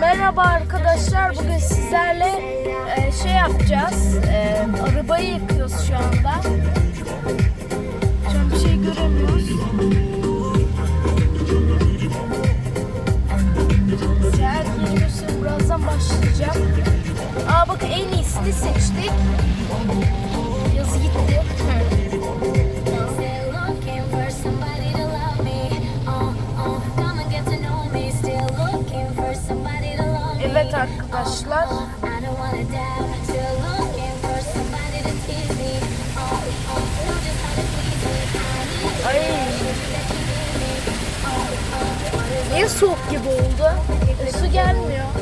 Merhaba arkadaşlar. Bugün sizlerle e, şey yapacağız. E, arabayı yıkıyoruz şu anda. Şu an bir şey göremiyoruz. Seyahat geliyorsun. Birazdan başlayacak. Aa bak en iyisini seçtik. Yazı gitti. Evet arkadaşlar. Ay. Niye soğuk gibi oldu? Su gelmiyor.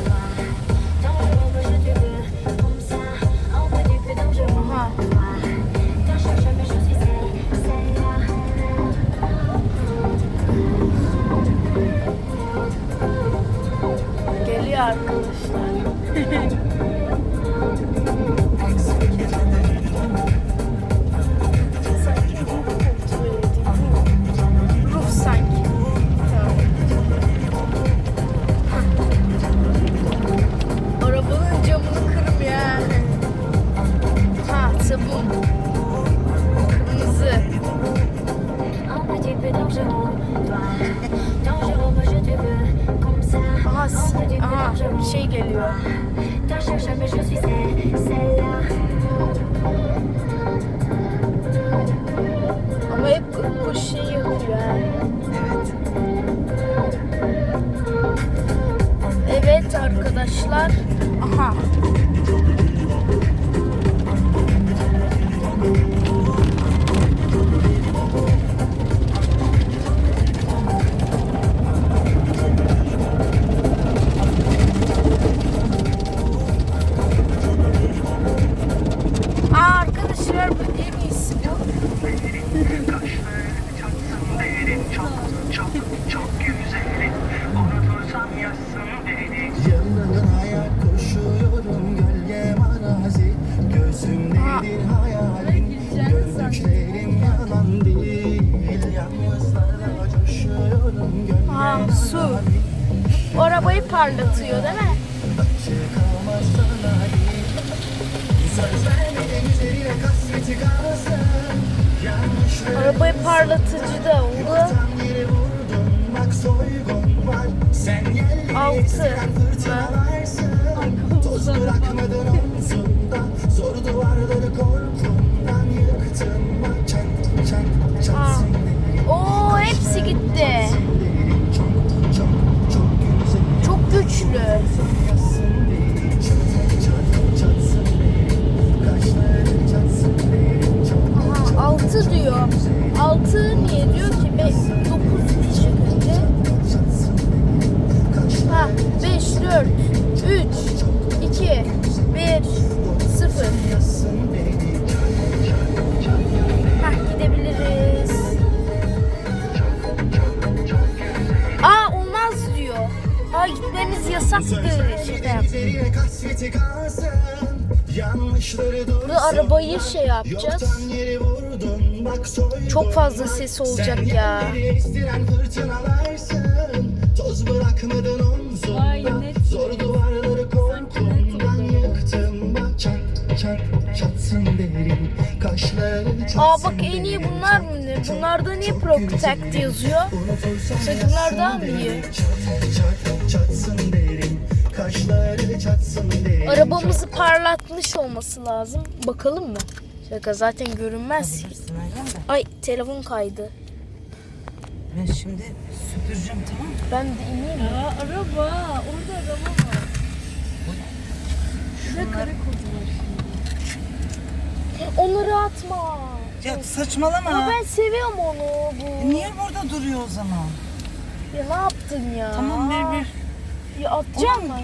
Sanki. Hah. Arabanın camını kırmıyor. ha. Ha sabun. Ama hep kuş şey yapıyor. Evet. Evet arkadaşlar. Aha. Yalan değil. Yalnızlarla coşuyorum Aa, su. Bu arabayı parlatıyor değil mi? Açık Söz üzerine kasveti kalsın Yanlışları Arabayı parlatıcı da oldu. Tam yere derin Çok Aha 6 diyor. 6 niye diyor ki? 9 diyecek önce. Ha 5 4 3 2 1 0 kalsın Yanlışları dursun Bu arabayı şey yapacağız. Çok fazla ses olacak ya. yerleri estiren fırtınalarsın Toz bırakmadın omzunda Zor duvarları korkundan yıktım Bak çat çat çatsın derin Kaşları çatsın Aa bak en iyi bunlar mı? Bunlarda niye Protect yazıyor? Unutursan Sakınlar daha mı iyi? Arabamızı parlatmış olması lazım. Bakalım mı? Şaka zaten görünmez. Ay telefon kaydı. Ben şimdi süpüreceğim tamam mı? Ben de ineyim? Aa, araba. Orada araba var. Şurada karı kodu var şimdi. Onları atma. Ya saçmalama. Ya ben seviyorum onu. Bu. E Niye burada duruyor o zaman? Ya ne yaptın ya? Tamam bir bir. Ya atacağım mı?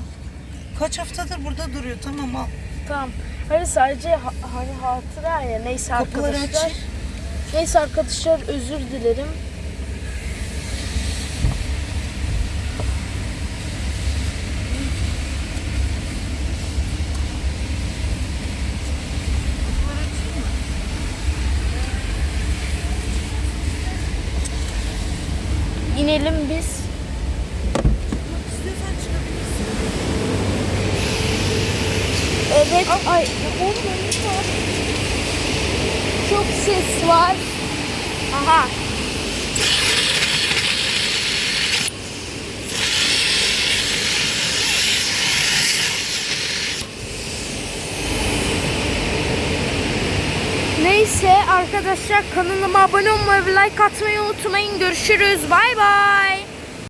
Kaç haftadır burada duruyor tamam al. Tamam. Hani sadece ha- hani hatıra ya. Neyse Kapıları arkadaşlar. aç. Neyse arkadaşlar özür dilerim. inelim biz. Evet. Ay. Çok ses var. Aha. Neyse arkadaşlar kanalıma abone olmayı ve like atmayı unutmayın. Görüşürüz. Bay bay.